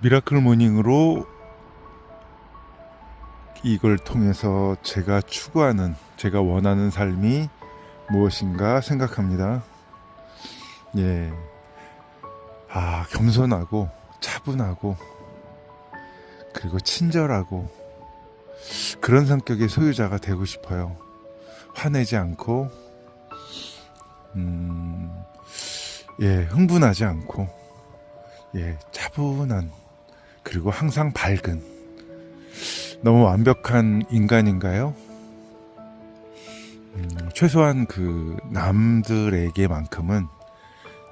미라클 모닝으로 이걸 통해서 제가 추구하는, 제가 원하는 삶이 무엇인가 생각합니다. 예. 아, 겸손하고, 차분하고, 그리고 친절하고, 그런 성격의 소유자가 되고 싶어요. 화내지 않고, 음, 예, 흥분하지 않고, 예, 차분한, 그리고 항상 밝은, 너무 완벽한 인간인가요? 음, 최소한 그 남들에게만큼은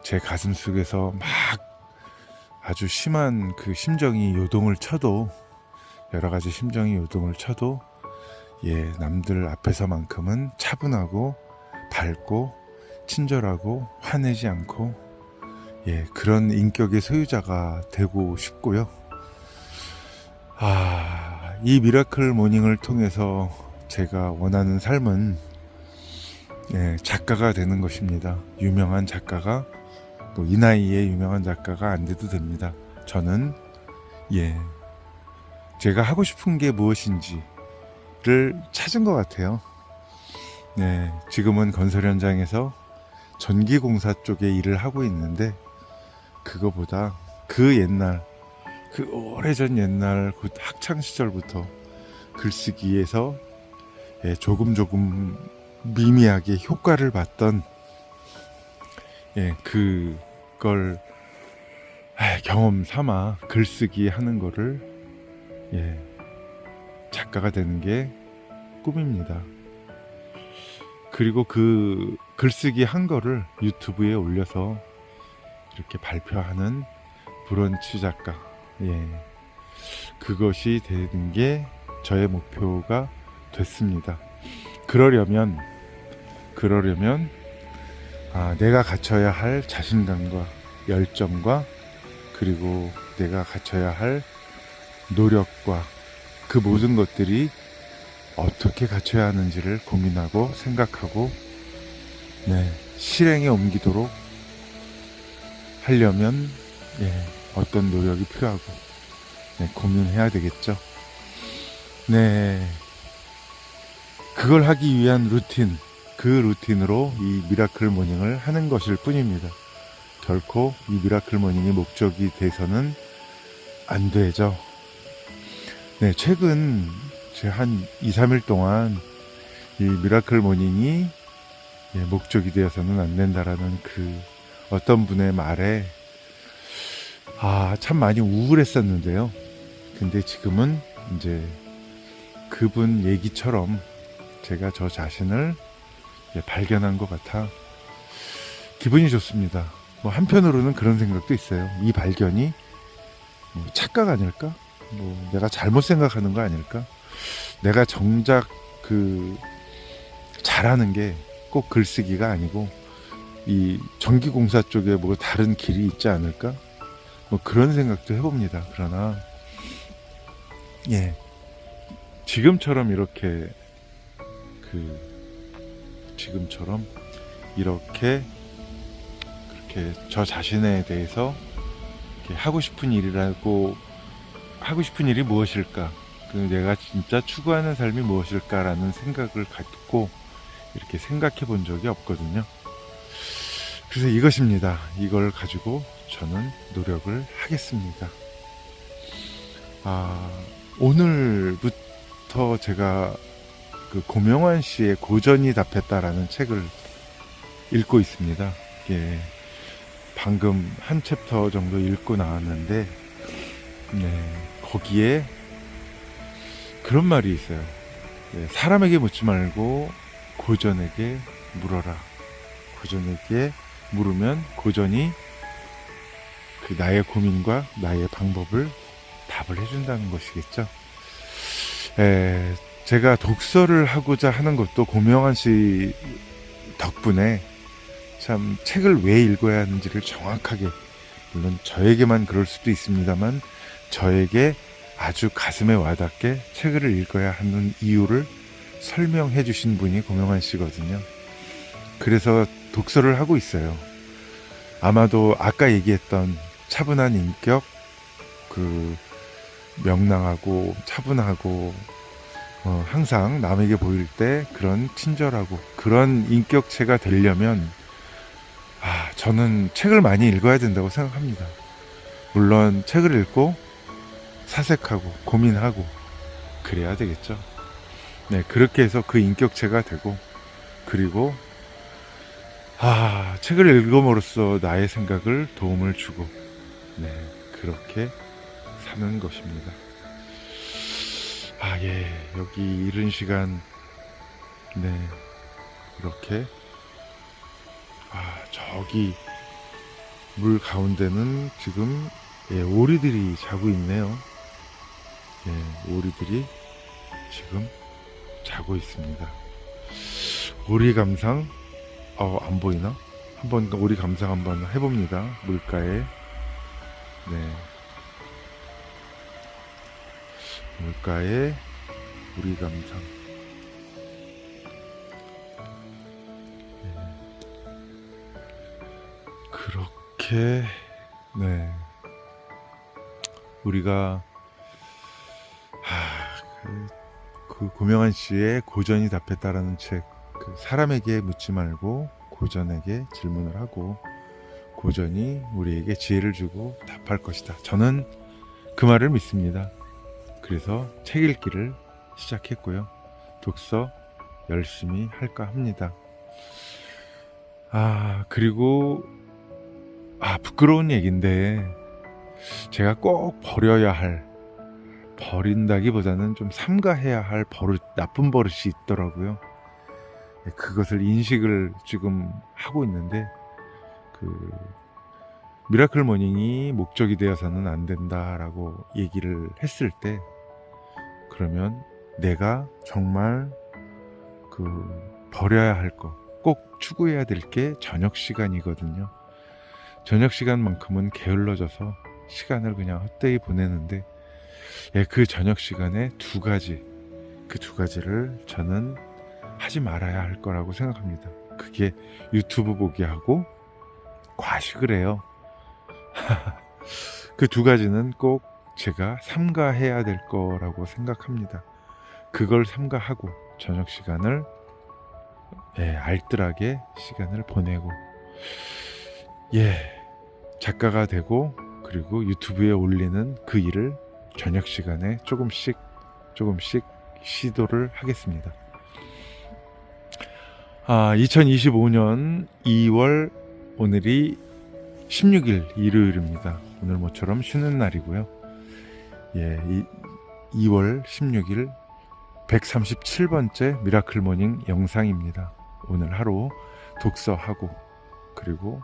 제 가슴 속에서 막 아주 심한 그 심정이 요동을 쳐도 여러 가지 심정이 요동을 쳐도 예 남들 앞에서만큼은 차분하고 밝고 친절하고 화내지 않고 예 그런 인격의 소유자가 되고 싶고요. 아, 이 미라클 모닝을 통해서 제가 원하는 삶은 예, 작가가 되는 것입니다. 유명한 작가가 또 이 나이에 유명한 작가가 안 돼도 됩니다. 저는 예 제가 하고 싶은 게 무엇인지를 찾은 것 같아요. 네, 지금은 건설 현장에서 전기공사 쪽에 일을 하고 있는데 그거보다 그 옛날 그 오래전 옛날 그 학창 시절부터 글쓰기에서 예, 조금 조금 미미하게 효과를 봤던 예, 그걸 아, 경험 삼아 글쓰기 하는 거를 예, 작가가 되는 게 꿈입니다. 그리고 그 글쓰기 한 거를 유튜브에 올려서 이렇게 발표하는 브런치 작가. 예. 그것이 되는 게 저의 목표가 됐습니다. 그러려면, 그러려면, 아, 내가 갖춰야 할 자신감과 열정과 그리고 내가 갖춰야 할 노력과 그 모든 것들이 어떻게 갖춰야 하는지를 고민하고 생각하고 네, 실행에 옮기도록 하려면 예, 어떤 노력이 필요하고 네, 고민해야 되겠죠. 네. 그걸 하기 위한 루틴, 그 루틴으로 이 미라클 모닝을 하는 것일 뿐입니다. 결코 이 미라클 모닝의 목적이 돼서는 안 되죠. 네, 최근 제가 한 2, 3일 동안 이 미라클 모닝이 예, 목적이 되어서는 안 된다라는 그 어떤 분의 말에 아, 참 많이 우울했었는데요. 근데 지금은 이제 그분 얘기처럼 제가 저 자신을 예, 발견한 것 같아 기분이 좋습니다. 뭐 한편으로는 그런 생각도 있어요. 이 발견이 뭐 착각 아닐까? 뭐 내가 잘못 생각하는 거 아닐까? 내가 정작 그 잘하는 게 꼭 글쓰기가 아니고 이 전기공사 쪽에 뭐 다른 길이 있지 않을까? 뭐 그런 생각도 해봅니다. 그러나 예 지금처럼 이렇게 그 지금처럼 이렇게 그렇게 저 자신에 대해서 이렇게 하고 싶은 일이라고 하고 싶은 일이 무엇일까? 그 내가 진짜 추구하는 삶이 무엇일까라는 생각을 갖고 이렇게 생각해 본 적이 없거든요. 그래서 이것입니다. 이걸 가지고 저는 노력을 하겠습니다. 아, 오늘부터 제가 그 고명환 씨의 고전이 답했다라는 책을 읽고 있습니다. 예. 방금 한 챕터 정도 읽고 나왔는데, 네, 거기에 그런 말이 있어요. 예, 사람에게 묻지 말고 고전에게 물어라. 고전에게 물으면 고전이 그 나의 고민과 나의 방법을 답을 해준다는 것이겠죠. 에, 제가 독서를 하고자 하는 것도 고명환 씨 덕분에 참 책을 왜 읽어야 하는지를 정확하게 물론 저에게만 그럴 수도 있습니다만 저에게 아주 가슴에 와닿게 책을 읽어야 하는 이유를 설명해 주신 분이 고명환 씨거든요. 그래서 독서를 하고 있어요. 아마도 아까 얘기했던 차분한 인격, 그 명랑하고 차분하고 어, 항상 남에게 보일 때 그런 친절하고 그런 인격체가 되려면 아, 저는 책을 많이 읽어야 된다고 생각합니다. 물론 책을 읽고 사색하고 고민하고 그래야 되겠죠. 네, 그렇게 해서 그 인격체가 되고 그리고 아, 책을 읽음으로써 나의 생각을 도움을 주고 네, 그렇게 사는 것입니다. 아, 예, 여기 이른 시간 네, 이렇게 아, 저기 물 가운데는 지금 예, 오리들이 자고 있네요. 예, 오리들이 지금 자고 있습니다. 오리 감상, 어, 안 보이나? 한번 오리 감상 한번 해봅니다. 물가에. 네. 물가에 오리 감상. 네. 그렇게, 네. 우리가, 하, 그, 그 고명한 씨의 고전이 답했다라는 책, 그 사람에게 묻지 말고 고전에게 질문을 하고 고전이 우리에게 지혜를 주고 답할 것이다. 저는 그 말을 믿습니다. 그래서 책 읽기를 시작했고요. 독서 열심히 할까 합니다. 아, 그리고 아, 부끄러운 얘기인데 제가 꼭 버려야 할 버린다기보다는 좀 삼가해야 할 버릇, 나쁜 버릇이 있더라고요. 네, 그것을 인식을 지금 하고 있는데, 그, 미라클 모닝이 목적이 되어서는 안 된다라고 얘기를 했을 때, 그러면 내가 정말 그, 버려야 할 것, 꼭 추구해야 될 게 저녁 시간이거든요. 저녁 시간만큼은 게을러져서 시간을 그냥 헛되이 보내는데, 예, 그 저녁 시간에 두 가지, 그 두 가지를 저는 하지 말아야 할 거라고 생각합니다. 그게 유튜브 보기 하고 과식을 해요. 그 두 가지는 꼭 제가 삼가해야 될 거라고 생각합니다. 그걸 삼가하고 저녁 시간을 예, 알뜰하게 시간을 보내고 예, 작가가 되고 그리고 유튜브에 올리는 그 일을 저녁 시간에 조금씩 조금씩 시도를 하겠습니다. 아, 2025년 2월 오늘이 16일 일요일입니다. 오늘 모처럼 쉬는 날이고요. 예, 이, 2월 16일 137번째 미라클 모닝 영상입니다. 오늘 하루 독서하고 그리고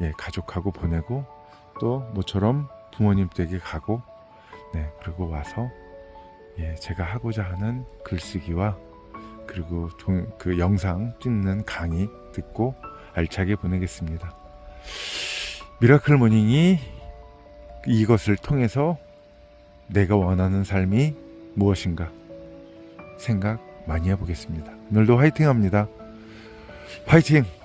예, 가족하고 보내고 또 모처럼 부모님 댁에 가고 네, 그리고 와서 예, 제가 하고자 하는 글쓰기와 그리고 동, 그 영상 찍는 강의 듣고 알차게 보내겠습니다. 미라클 모닝이 이것을 통해서 내가 원하는 삶이 무엇인가 생각 많이 해보겠습니다. 오늘도 화이팅 합니다. 화이팅!